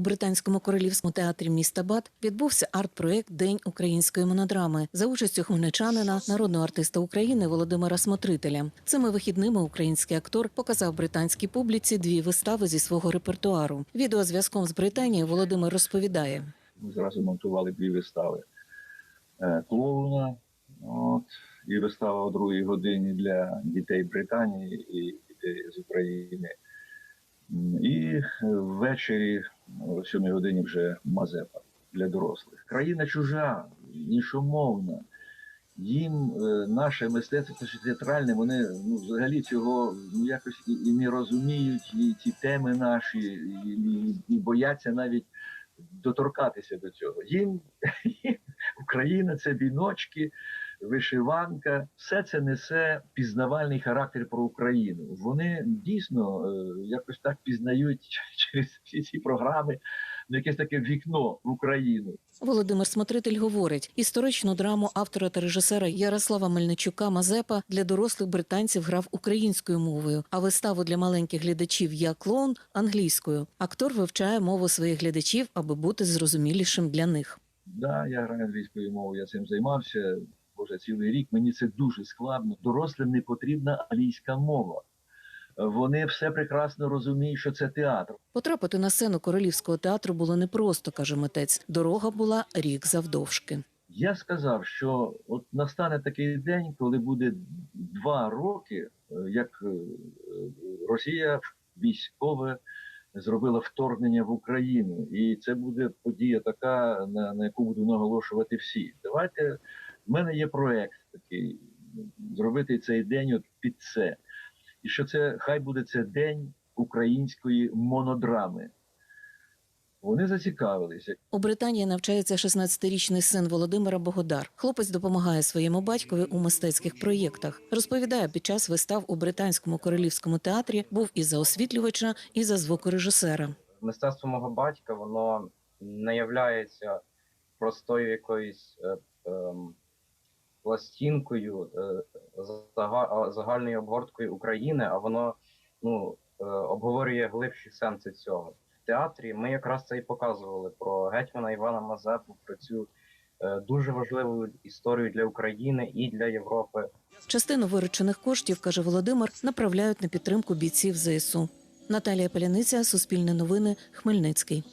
У британському королівському театрі міста Бат відбувся арт-проект День української монодрами за участю хмельничанина, народного артиста України Володимира Смотрителя. Цими вихідними український актор показав британській публіці дві вистави зі свого репертуару. Відеозв'язком з Британією Володимир розповідає. Ми зразу монтували дві вистави Е, клоуна. От, і вистава о другій годині для дітей Британії і дітей з України. І ввечері о сьомій годині вже Мазепа для дорослих. Країна чужа, іншомовна. Їм е, наше мистецтво це театральне, вони ну, взагалі цього ну, якось і, і не розуміють, і ці теми наші, і, і, і бояться навіть доторкатися до цього. Їм, їм Україна це віночки, вишиванка, все це несе пізнавальний характер про Україну. Вони дійсно е, якось так пізнають через всі ці програми ну, якесь таке вікно в Україну. Володимир Смотритель говорить, історичну драму автора та режисера Ярослава Мельничука Мазепа для дорослих британців грав українською мовою, а виставу для маленьких глядачів Я клоун англійською. Актор вивчає мову своїх глядачів, аби бути зрозумілішим для них. Да, я граю англійською мовою, я цим займався. Боже, цілий рік. Мені це дуже складно. Дорослим не потрібна англійська мова. Вони все прекрасно розуміють, що це театр. Потрапити на сцену королівського театру було непросто, каже митець. Дорога була рік завдовжки. Я сказав, що от настане такий день, коли буде два роки, е, як е, Росія військове зробила вторгнення в Україну, і це буде подія така, на яку буду наголошувати всі. Давайте в мене є проект такий зробити цей день от під це. І що це хай буде це день української монодрами. Вони зацікавилися. У Британії навчається 16-річний син Володимира Богодар. Хлопець допомагає своєму батькові у мистецьких проєктах. Розповідає, під час вистав у британському королівському театрі був і за освітлювача, і за звукорежисера. мистецтво мого батька воно не являється простою якоюсь е, ем, пластинкою е, зага- загальною обгорткою України, а воно ну, е, обговорює глибші сенси цього. В театрі ми якраз це і показували про гетьмана Івана Мазепу, про цю е, дуже важливу історію для України і для Європи. Частину виручених коштів, каже Володимир, направляють на підтримку бійців ЗСУ. Наталія Паляниця, Суспільне новини, Хмельницький.